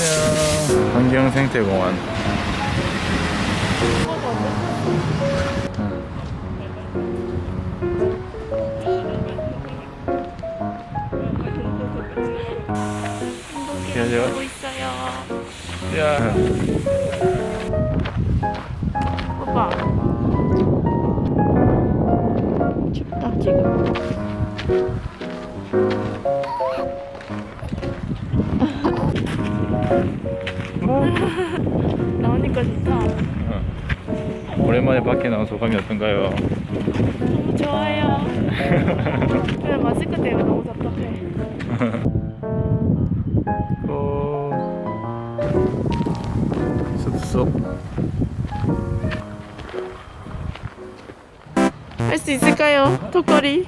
안녕. 환경생태공원. 안녕. 보고 있어요. 야. 나오니까 좋다. 오랜만에 밖에 나온 소감이 어떤가요? 너무 좋아요. 근데 마스크 때문에 너무 답답해. 고 숲속 할수 있을까요, 턱걸이?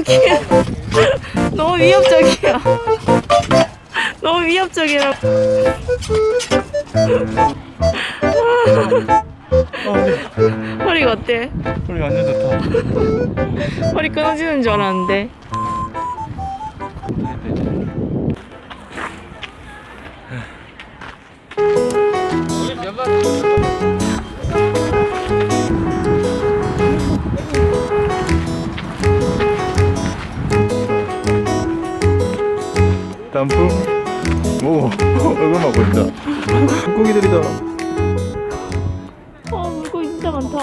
너무 기 너무 위협적이야. 너무 위협적이라. 허리가 어때? 소리 완전 좋다. 허리 끊어지는 줄 알았는데. 단풍. 오, 얼굴만 보인다. 물고기들이다. 어 물고기 진짜 많다.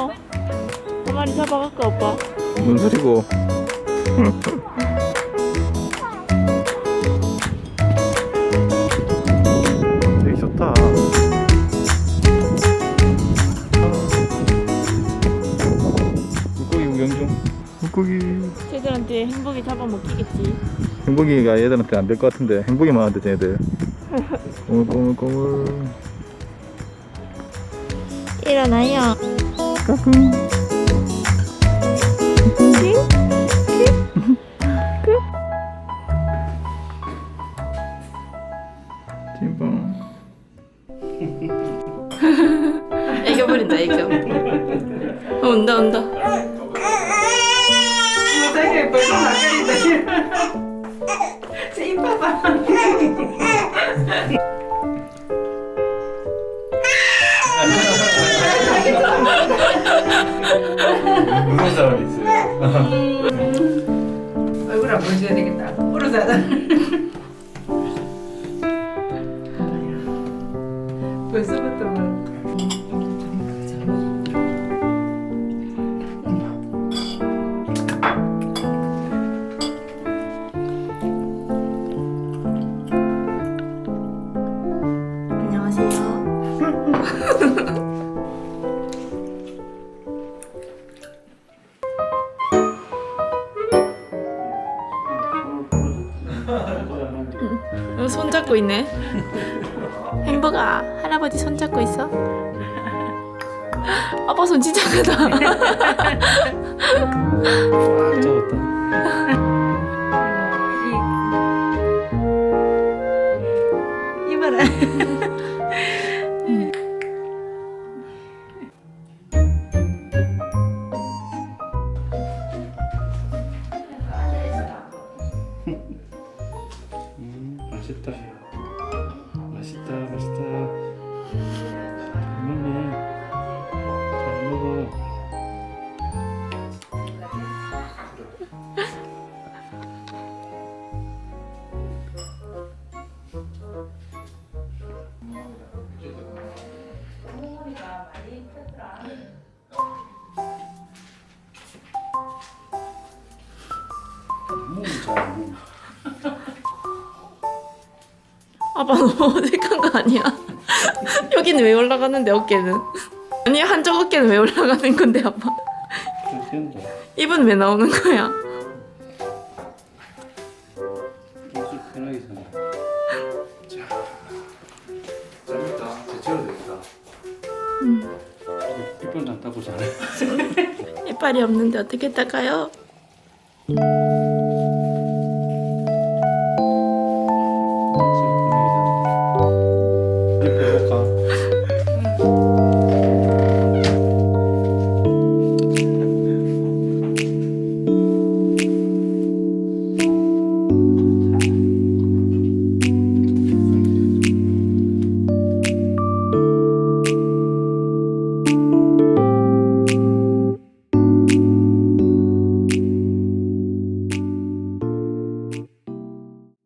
한 마리 잡아갈까 오빠? 뭔 소리고? 되게 좋다. 물고기 구경 중. 물고기. 쟤들한테 행복이 잡아먹히겠지. 행복이가 얘들한테 안 될 것 같은데 행복이만 한테 쟤네들. 꼬물꼬물꼬물. 일어나요. 까꿍. 찐빵. 애교 부린다 애교. 어, 온다 온다. 벌써 나가린다. 제 이뻐봐. 무슨 사람이 있어요? 얼굴 안 보여줘야 되겠다. 울어자다. 손 잡고 있네. 행복아, 할아버지 손 잡고 있어. 아빠 손 진짜 크다. 이봐라. 맛있다. 맛 아빠 너무 어색한 거 아니야? 여기는 왜 올라가는데 어깨는? 아니 한쪽 어깨는 왜 올라가는 건데 아빠? 좀. 입은 왜 나오는 거야? 좀 편하게 서네. 재밌다. 제대로 되겠다. 이빨 안 닦고 자네. 이빨이 없는데 어떻게 닦아요?